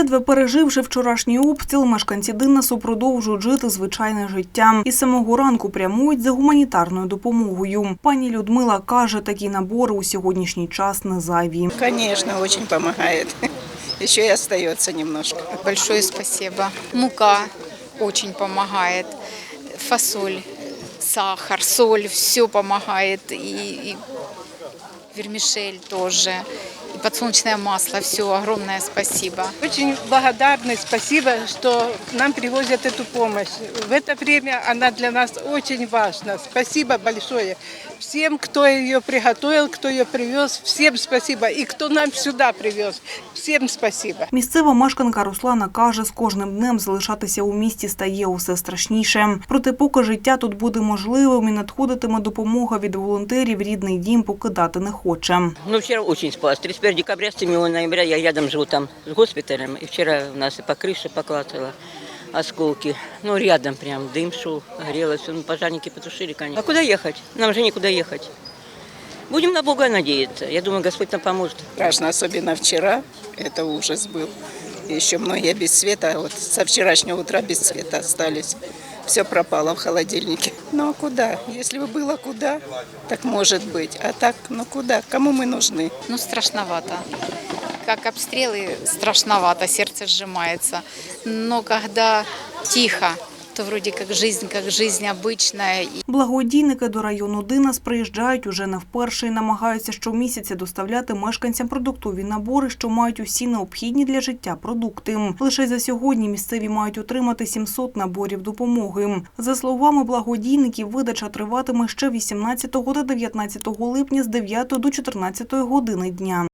Ледве переживши вчорашній обстріл, мешканці Диннасу продовжують жити звичайне життя. І з самого ранку прямують за гуманітарною допомогою. Пані Людмила каже, такі набори у сьогоднішній час не зайві. Конечно, очень помогает. Еще и остается немножко. Большое спасибо. Мука очень помогает. Фасоль, сахар, соль, все помогает. И, и вермишель тоже И подсолнечное масло. Все, огромное спасибо. Очень благодарны, спасибо, что нам привозят эту помощь. В это время она для нас очень важна. Спасибо большое всем, кто ее приготовил, кто ее привез. Всем спасибо. И кто нам сюда привез. Всем спасибо. Місцева мешканка Руслана каже, з кожним днем залишатися у місті стає усе страшніше. Проте, поки життя тут буде можливим і надходитиме допомога від волонтерів, рідний дім покидати не хоче. Ну, вчера очень спас. 31 декабря, с 7 ноября я рядом живу там с госпиталем. И вчера у нас и по крыше поклацало осколки. Ну, рядом прям дым шел, горелось. Ну, пожарники потушили, конечно. А куда ехать? Нам же некуда ехать. Будем на Бога надеяться. Я думаю, Господь нам поможет. Страшно, особенно вчера. Это ужас был. Еще многие без света. Вот со вчерашнего утра без света остались. Все пропало в холодильнике. Ну а куда? Если бы было куда, так может быть. А так, ну куда? Кому мы нужны? Ну, страшновато. Как обстрелы, страшновато, сердце сжимается. Но когда тихо, то вроде как жизнь, как жизнь обычная. Благодійники до району Динас приїжджають уже не вперше і намагаються щомісяця доставляти мешканцям продуктові набори, що мають усі необхідні для життя продукти. Лише за сьогодні місцеві мають отримати 700 наборів допомоги. За словами благодійників, видача триватиме ще 18 та 19 липня з 9 до 14 години дня.